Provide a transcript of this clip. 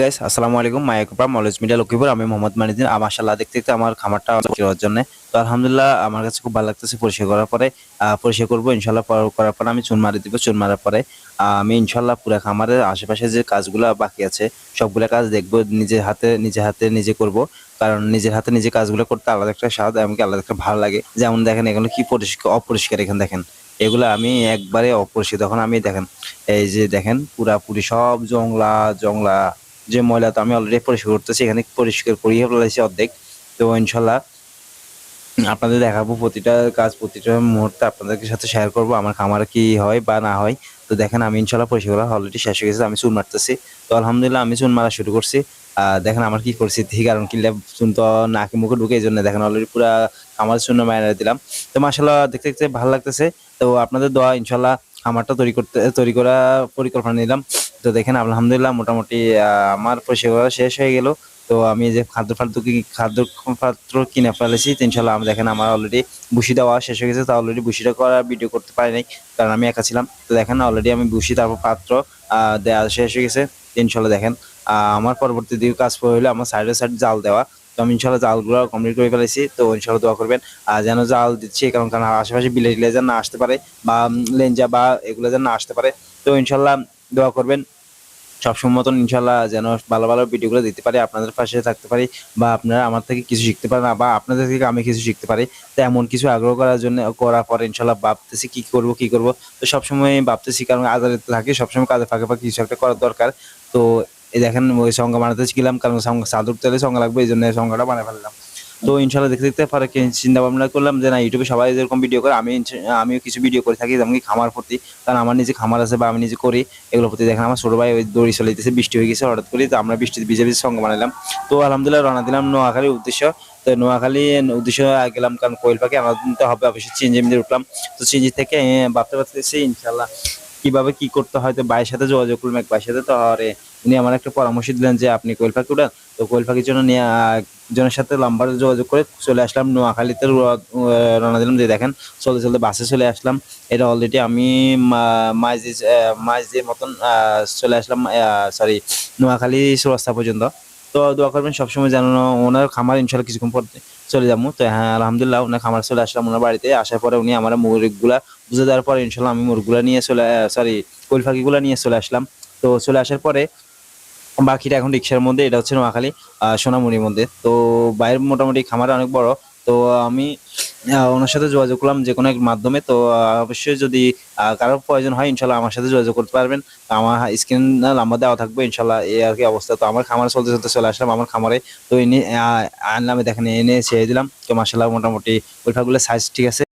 Guys আসসালামু আলাইকুম। মায়াকুপা মলেজ media Lakshmipur আমি মোহাম্মদ মানিদিন। মাশাআল্লাহ, দেখতে দেখতে আমার খামারটা করার জন্য। তো আলহামদুলিল্লাহ, আমার কাছে খুব ভালো লাগতেছে পরিষ্কার করার পরে। পরিষ্কার করব ইনশাল্লাহ করার পরে আমি চুন মারি দিব, চুন মারার পরে। আমি ইনশাল্লাহ পুরো খামারের আশেপাশে যে কাজগুলো বাকি আছে, সবগুলো কাজ দেখব, নিজের হাতে, নিজে হাতে নিজে করব। কারণ নিজের হাতে নিজে কাজগুলো করতে আলাদা একটা স্বাদ এমনকি আলাদা একটা ভালো লাগে। যেমন দেখেন, এগুলো কি পরিষ্কার, অপরিষ্কার এখানে দেখেন। এগুলো আমি একবারে অপরিষ্কার। তখন আমি দেখেন, এই যে দেখেন, পুরাপুরি সব জংলা জংলা। যে ময়লা তো আমি অলরেডি পরিষ্কার করতেছি এখানে পরিষ্কার করিয়ে ফেলেছি অর্ধেক। তো ইনশাল্লাহ আপনাদের দেখাবো প্রতিটা কাজ প্রতিটা মুহূর্তে আপনাদের সাথে শেয়ার করব আমার খামারে কি হয় বা না হয়। তো দেখেন আমি ইনশাল্লাহ পরিষ্কার অলরেডি শেষ হয়ে গেছে আমি চুন মারতেছি। তো আলহামদুলিল্লাহ আমি চুন মারা শুরু করছি। আহ, দেখেন আমার কি পরিস্থিতি কারণ কি ল্যাব চুন তো নাকি মুখে ঢুকে এই জন্য দেখেন অলরেডি পুরা আমার চুন মারা দিলাম। তো মাসাল্লাহ দেখতে দেখতে ভালো লাগতেছে। তো আপনাদের দোয়া ইনশাল্লাহ খামারটা তৈরি করতে, তৈরি করা পরিকল্পনা নিলাম। তো দেখেন, আলহামদুলিল্লাহ মোটামুটি আমার পরিষেবা শেষ হয়ে গেল। তো আমি যে খাদ্য ফাদ্য খাদ্য পাত্র কিনে ফেলেছি ইনশাল্লাহ আমি দেখেন আমার অলরেডি বুসি দেওয়া শেষ হয়ে গেছে। তো অলরেডি বুসিটা করা ভিডিও করতে পারি নাই, কারণ আমি একা ছিলাম। তো দেখেন অলরেডি আমি বুসি তারপর পাত্র দেওয়া শেষ হয়ে গেছে। ইনশাল্লাহ দেখেন আমার পরবর্তী দিকে কাজ হলে আমার সাইডে সাইড জাল দেওয়া। তো আমি ইনশাল্লাহ জালগুলো কমপ্লিট করে ফেলেছি, তো ইনশাল্লাহ দোয়া করবেন। আর যেন জাল দিচ্ছি, কারণ কারণ আশেপাশে বিলেজ যেন না আসতে পারে, বা লেঞ্জা বা এগুলো যেন না আসতে পারে। তো ইনশাল্লাহ দোয়া করবেন। সবসময় মতন ইনশাল্লাহ যেন ভালো ভালো ভিডিওগুলো দিতে পারি, আপনাদের পাশে থাকতে পারি, বা আপনারা আমার থেকে কিছু শিখতে পারেন, বা আপনাদের থেকে আমি কিছু শিখতে পারি। তো এমন কিছু আগ্রহ করার জন্য করার পরে ইনশাল্লাহ ভাবতেছি কি করব কি করব। তো সবসময় ভাবতেছি, কারণ আজারে থাকে, সবসময় কাজে ফাঁকে ফাঁকে কিছু একটা করার দরকার। তো এই দেখেন ওই সংজ্ঞা বানাতে শিখলাম কারণ চাদর তেলে সংজ্ঞা লাগবে এই জন্য সংজ্ঞাটা বানিয়ে ফেললাম। তো ইনশাল্লাহ দেখতে দেখতে পরে চিন্তা ভাবনা করলাম যে না ইউটিউবে সবাই যেরকম ভিডিও করে আমি আমিও কিছু ভিডিও করে থাকি যেমন খামার প্রতি কারণ আমার নিজে খামার আছে বা আমি নিজে করি এগুলোর প্রতি দেখেন আমার ছোট ভাই ওই দড়ি চলে বৃষ্টি হয়ে গেছে হঠাৎ করে তো আমরা বৃষ্টিতে ভিজে ভিজে সঙ্গে বানালাম তো আলহামদুলিল্লাহ রওনা দিলাম নোয়াখালীর উদ্দেশ্য। তো নোয়াখালী উদ্দেশ্য গেলাম কারণ কোয়েল পাখি আনতে হবে অবশ্যই মিলে উঠলাম। তো চিনজি থেকে এ, ভাবতে ভাবতেছি ইনশাল্লাহ। কীভাবে কি করতে হয়, তো ভাইয়ের সাথে যোগাযোগ করলাম এক ভাইয়ের সাথে। তো আরে উনি আমার একটা পরামর্শ দিলেন যে, আপনি কোয়েল পাখি তো কোয়েল পাখির জন্য নিয়ে, একজনের সাথে নাম্বার যোগাযোগ করে চলে আসলাম। নোয়াখালীতে রওনা দিলাম। যে দেখেন, চলতে চলতে বাসে চলে আসলাম। এটা অলরেডি আমি মাঝে মাঝে মতন চলে আসলাম সরি নোয়াখালী রাস্তা পর্যন্ত। তো দোয়া করবেন, সবসময় যেন ওনার খামার ইনশাল্লাহ কিছুক্ষণ পর চলে যাব। তো হ্যাঁ আলহামদুলিল্লাহ ওনার খামার চলে আসলাম ওনার বাড়িতে। আসার পরে উনি আমার মুরগগুলা বুঝে দেওয়ার পরে ইনশাল্লাহ আমি মুরগুলা নিয়ে চলে সরি পাখিগুলা নিয়ে চলে আসলাম। তো চলে আসার পরে বাকিটা এখন রিক্সার মধ্যে, এটা হচ্ছে নোয়াখালী সোনামুড়ির মধ্যে। তো বাইরের মোটামুটি খামার অনেক বড়। তো আমি ওনার সাথে যোগাযোগ করলাম যে কোনো এক মাধ্যমে। তো অবশ্যই যদি কারোর প্রয়োজন হয়, ইনশাল্লাহ আমার সাথে যোগাযোগ করতে পারবেন। আমার স্ক্রিন নাম্বার দেওয়া থাকবে, ইনশাল্লাহ এই আর কি অবস্থা। তো আমার খামারে চলতে চলতে চলে আসলাম আমার খামারে। তো এনে আনলাম দেখেন, এনে ছেড়ে দিলাম। তো মাসাল্লাহ মোটামুটি ওই ফাগুলো সাইজ ঠিক আছে।